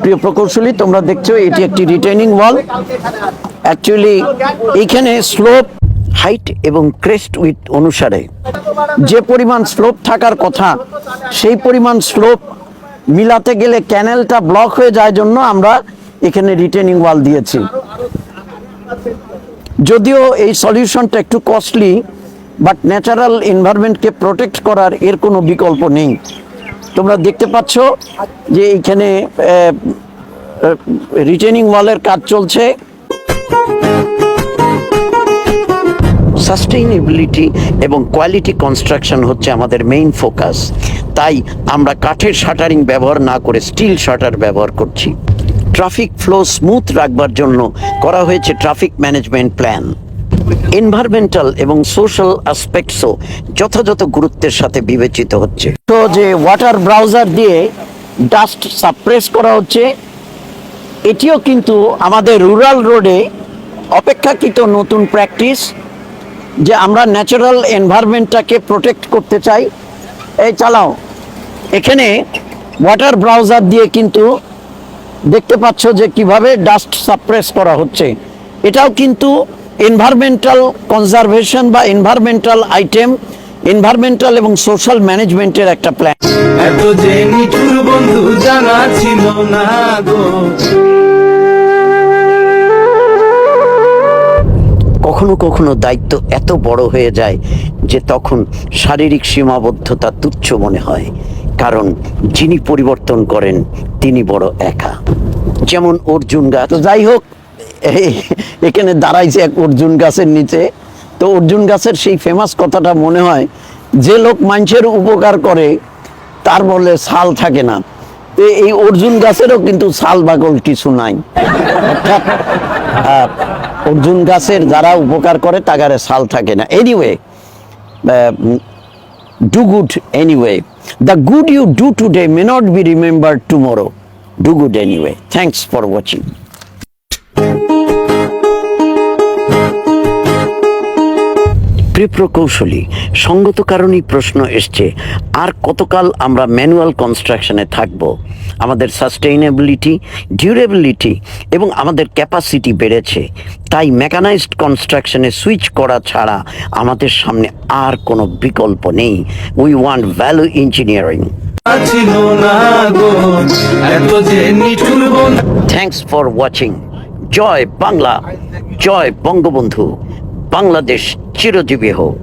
প্রিয় প্রকৌশলী, তোমরা দেখছ, এটি একটি রিটেনিং ওয়াল অ্যাকচুয়ালি এখানে স্লোপ হাইট এবং ক্রেস্ট উইথ অনুসারে। যে পরিমাণ স্লোপ থাকার কথা, সেই পরিমাণ স্লোপ মিলাতে গেলে ক্যানেলটা ব্লক হয়ে যায় জন্য আমরা এখানে রিটেনিং ওয়াল দিয়েছি। যদিও এই সলিউশনটা একটু কস্টলি বাট ন্যাচারাল এনভায়রনমেন্টকে প্রোটেক্ট করার এর কোনো বিকল্প নেই। তোমরা দেখতে পাচ্ছ যে এইখানে রিটেনিং ওয়ালের কাজ চলছে। সাস্টেইনেবিলিটি এবং কোয়ালিটি কনস্ট্রাকশন হচ্ছে আমাদের মেইন ফোকাস তাই আমরা কাঠের শাটারিং ব্যবহার না করে স্টিল শাটার ব্যবহার করছি। ট্রাফিক ফ্লো স্মুথ রাখবার জন্য করা হয়েছে ট্রাফিক ম্যানেজমেন্ট প্ল্যান এনভায়রনমেন্টাল এবং সোশ্যাল অ্যাসপেক্টসও যথাযথ গুরুত্বের সাথে বিবেচিত হচ্ছে। তো যে ওয়াটার ব্রাউজার দিয়ে ডাস্ট সাপ্রেস করা হচ্ছে। এটিও কিন্তু আমাদের রুরাল রোডে অপেক্ষাকৃত নতুন প্র্যাকটিস যে আমরা ন্যাচারাল এনভায়রনমেন্টটাকে প্রোটেক্ট করতে চাই। এই চালাও। এখানে ওয়াটার ব্রাউজার দিয়ে কিন্তু দেখতে পাচ্ছ যে কীভাবে ডাস্ট সাপ্রেস করা হচ্ছে। এটাও কিন্তু এনভায়রনমেন্টাল কনজারভেশন বা এনভায়রনমেন্টাল আইটেম এনভায়রনমেন্টাল এবং সোশ্যাল ম্যানেজমেন্টের একটা প্ল্যান এত যে নিঠুর বন্ধু জানা ছিল না গো। কখনো কখনো দায়িত্ব এত বড় হয়ে যায় যে তখন শারীরিক সীমাবদ্ধতা তুচ্ছ মনে হয় কারণ যিনি পরিবর্তন করেন তিনি বড় একা। যেমন অর্জুন গাছ। যাই হোক এখানে দাঁড়াইছে এক অর্জুন গাছের নিচে। তো অর্জুন গাছের সেই ফেমাস কথাটা মনে হয়, যে লোক মানুষের উপকার করে, তার বলে ছাল থাকে না। তো এই অর্জুন গাছেরও কিন্তু ছাল বাগল কিছু নাই। অর্থাৎ অর্জুন গাছের যারা উপকার করে, তাগারে ছাল থাকে না। Anyway do good anyway the good you do today may not be remember tomorrow do good anyway thanks for watching প্রকৌশলী সঙ্গত কারণেই প্রশ্ন এসছে, আর কতকাল আমরা ম্যানুয়াল কনস্ট্রাকশনে থাকব? আমাদের সাস্টেইনেবিলিটি, ডিউরেবিলিটি এবং আমাদের ক্যাপাসিটি বেড়েছে। তাই মেকানাইজড কনস্ট্রাকশনে সুইচ করা ছাড়া আমাদের সামনে আর কোনো বিকল্প নেই। We want value engineering thanks for watching জয় বাংলা, জয় বঙ্গবন্ধু। বাংলাদেশ চিরজীবী হোক।